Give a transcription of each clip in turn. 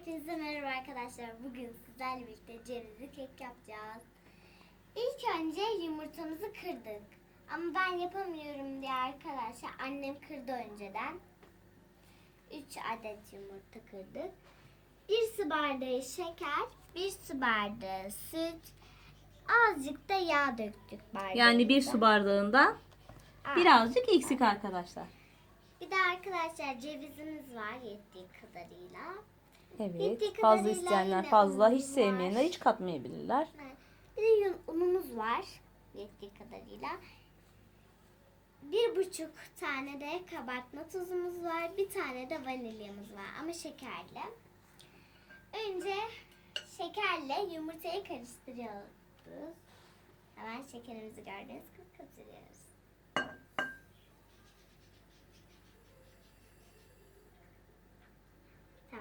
Hepinize merhaba arkadaşlar. Bugün sizlerle birlikte cevizli kek yapacağız. İlk önce yumurtamızı kırdık. Ama ben yapamıyorum diye arkadaşlar annem kırdı önceden. 3 adet yumurta kırdık. 1 su bardağı şeker, 1 su bardağı süt, azıcık da yağ döktük bardağa. Yani bir su bardağından birazcık eksik arkadaşlar. Bir de arkadaşlar cevizimiz var yettiği kadarıyla. Evet. Fazla isteyenler fazla, hiç sevmeyenler hiç katmayabilirler. Bir de unumuz var yettiği kadarıyla. Bir buçuk tane de kabartma tuzumuz var. Bir tane de vanilyamız var ama şekerli. Önce şekerle yumurtayı karıştırıyoruz. Hemen şekerimizi gördüğünüz gibi katıyoruz.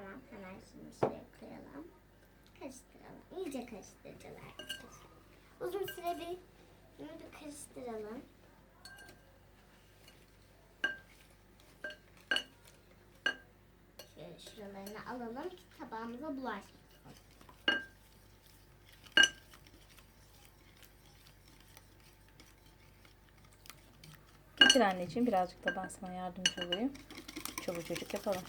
Tamam hemen şimdi şuraya koyalım. Karıştıralım. İyice karıştıracağız arkadaşlar. Uzun süre bir bir karıştıralım. Şöyle şuralarını alalım ki tabağımıza bulaşmasın. Getir anneciğim birazcık da ben sana yardımcı olayım. Çabuk çocuk yapalım.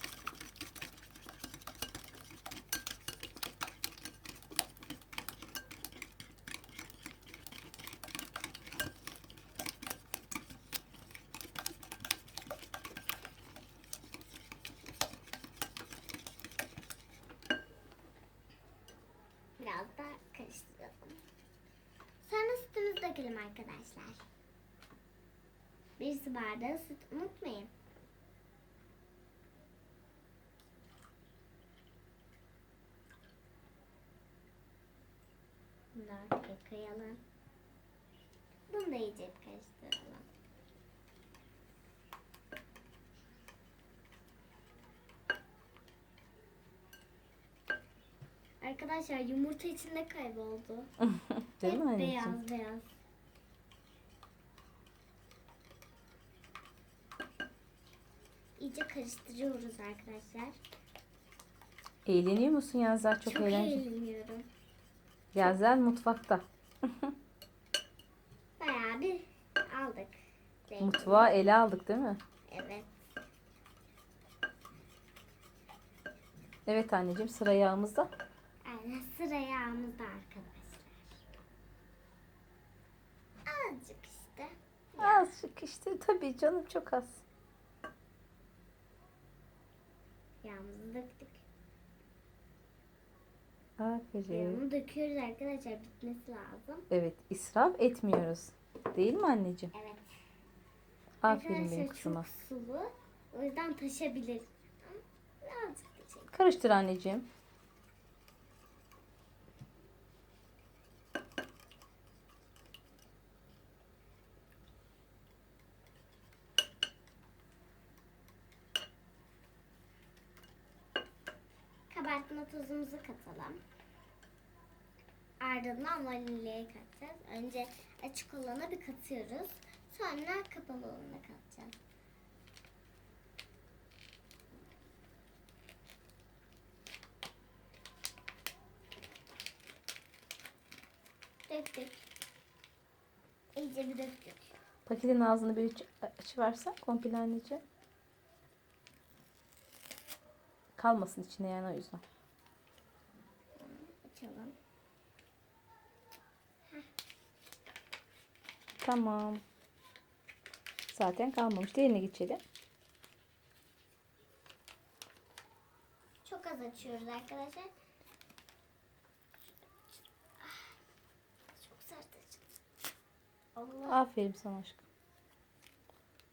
Biraz da karıştıralım. Sonra sütümüzü dökelim arkadaşlar. Bir su bardağı süt unutmayın. Ortaya koyalım. Bunu da iyice karıştıralım. Arkadaşlar yumurta içinde kayboldu. Değil mi Hep anneciğim? beyaz beyaz. İyice karıştırıyoruz arkadaşlar. Eğleniyor musun Yazlar? Çok, Çok eğlenceli. eğleniyorum. Yazlar mutfakta. Bayağı bir aldık. Zeytin. Mutfağı ele aldık değil mi? Evet. Evet anneciğim sıra yağımızda. Aynen sıra yağımızda arkadaşlar. Azıcık işte. Azıcık işte tabii canım çok az. Yağımızı döktük. Aferin. Yağını döküyoruz arkadaşlar. Bitmesi lazım. Evet israf etmiyoruz. Değil mi anneciğim? Evet. Aferin benim Arkadaşlar kızıma. çok sulu. O yüzden taşabilir. Birazcık. Karıştır anneciğim. Tozumuzu katalım. Ardından vanilyayı katacağız. Önce açık olana bir katıyoruz. Sonra kapalı olana katacağız. Döktük. İyice bir döktük. Paketin ağzını bir aç- açıversen komple anneciğim. Kalmasın içine yani o yüzden. Tamam. Zaten kalmamış. Diğerine geçelim. Çok az açıyoruz arkadaşlar. Çok sert açıldı. Allah. Aferin sana aşkım.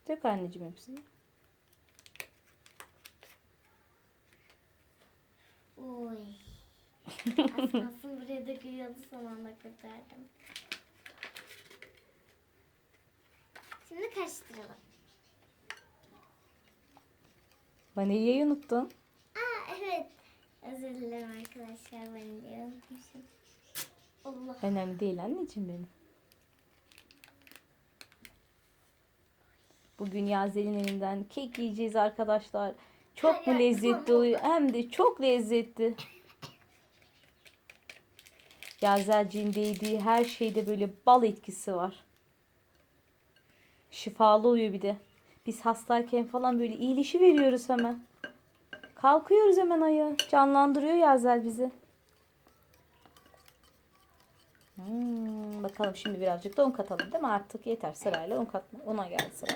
Dök anneciğim hepsini. Oy. Kalsın buraya dökülüyordu son anda kurtardım. Şimdi karıştıralım. Vanilyayı unuttun. Aa evet. Özür dilerim arkadaşlar de unutmuşum. Allah. Önemli değil anneciğim benim. Bugün Yazel'in elinden kek yiyeceğiz arkadaşlar. Çok mu lezzetli oluyor? Hem de çok lezzetli. Yazelciğin değdiği her şeyde böyle bal etkisi var. Şifalı oluyor bir de. Biz hastayken falan böyle iyileşi veriyoruz hemen. Kalkıyoruz hemen ayağa. Canlandırıyor Yazel bizi. Hmm, bakalım şimdi birazcık da un katalım değil mi? Artık yeter sırayla un katma. Ona geldi sıra.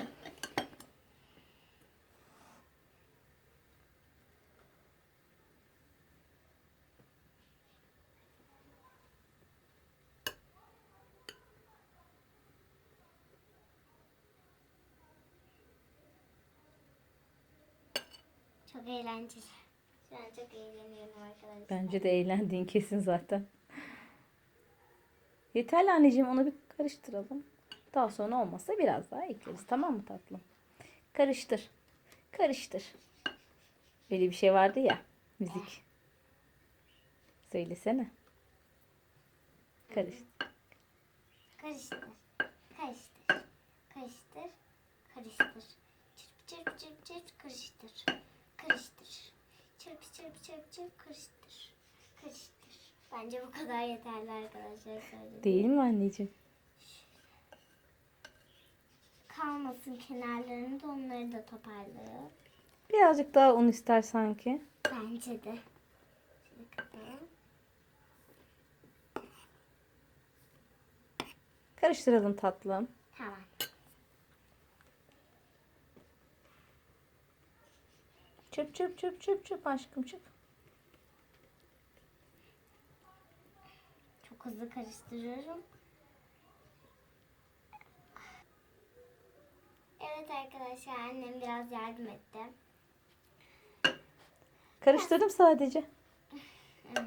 Çok eğlenceli. Şu an çok eğleniyorum arkadaşlar. Bence de eğlendiğin kesin zaten. Yeterli anneciğim onu bir karıştıralım. Daha sonra olmazsa biraz daha ekleriz. Tamam mı tatlım? Karıştır. Karıştır. Böyle bir şey vardı ya. Müzik. Söylesene. Karıştır. Karıştır. Karıştır. Karıştır. Karıştır. Çırp çırp çırp çırp karıştır. Karıştır. Çırp çırp çırp çırp karıştır. Karıştır. Bence bu kadar yeterli arkadaşlar. Değil mi anneciğim? Kalmasın kenarlarında onları da toparlayalım. Birazcık daha un ister sanki. Bence de. Kapatalım. Karıştıralım tatlım. Tamam. Çöp çöp çöp çöp çöp aşkım çöp. Çok hızlı karıştırıyorum. Evet arkadaşlar annem biraz yardım etti. Karıştırdım sadece.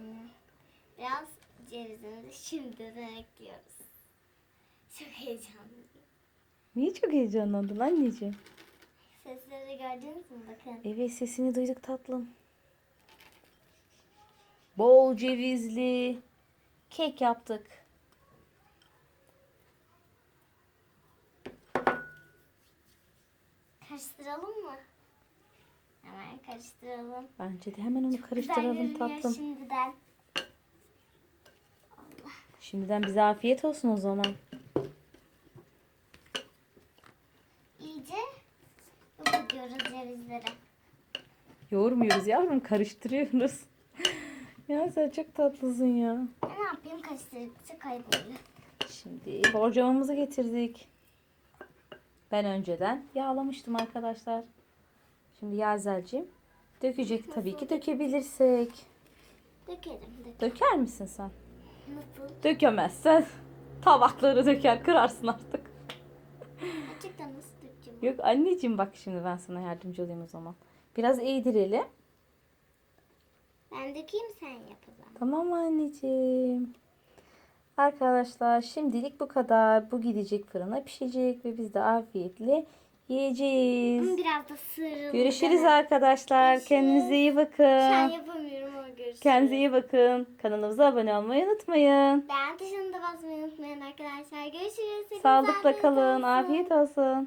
Biraz cevizini de şimdiden ekliyoruz. Çok heyecanlıyım. Niye çok heyecanlandın anneciğim? Sesleri gördünüz mü? Bakın. Evet sesini duyduk tatlım. Bol cevizli kek yaptık. Karıştıralım mı? Hemen karıştıralım. Bence de hemen onu Güzel karıştıralım görünüyor tatlım. şimdiden. Şimdiden bize afiyet olsun o zaman. İyice yok ediyoruz cevizleri. Yoğurmuyoruz yavrum karıştırıyoruz. ya sen çok tatlısın ya. Ne yapayım karıştırdıkça kayboluyor. Şimdi borcamımızı getirdik. Ben önceden yağlamıştım arkadaşlar. Şimdi Yazel'cim dökecek tabii ki dökebilirsek. Dökelim dökelim. Döker misin sen? Nasıl? Dökemezsen tabakları döker kırarsın artık. Gerçekten nasıl dökeceğim? Yok anneciğim bak şimdi ben sana yardımcı olayım o zaman. Biraz eğdirelim. Ben dökeyim sen yap o zaman. Tamam anneciğim? Arkadaşlar şimdilik bu kadar. Bu gidecek fırına pişecek ve biz de afiyetle yiyeceğiz. Biraz da sığıralım. Görüşürüz arkadaşlar. Görüşürüz. Kendinize iyi Şu an bakın. yapamıyorum ama görüşürüz. Kendinize iyi bakın. Kanalımıza abone olmayı unutmayın. Beğen tuşuna da basmayı unutmayın arkadaşlar. Görüşürüz. Sağlıkla kalın. olsun. Afiyet olsun.